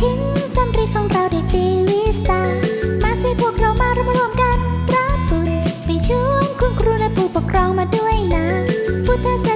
ทิ้งสำร็จของเราเด็กดีวิสตา มาสิพวกเรามารวมรวมกัน ปกครองมาด้วยนะ พุทธศ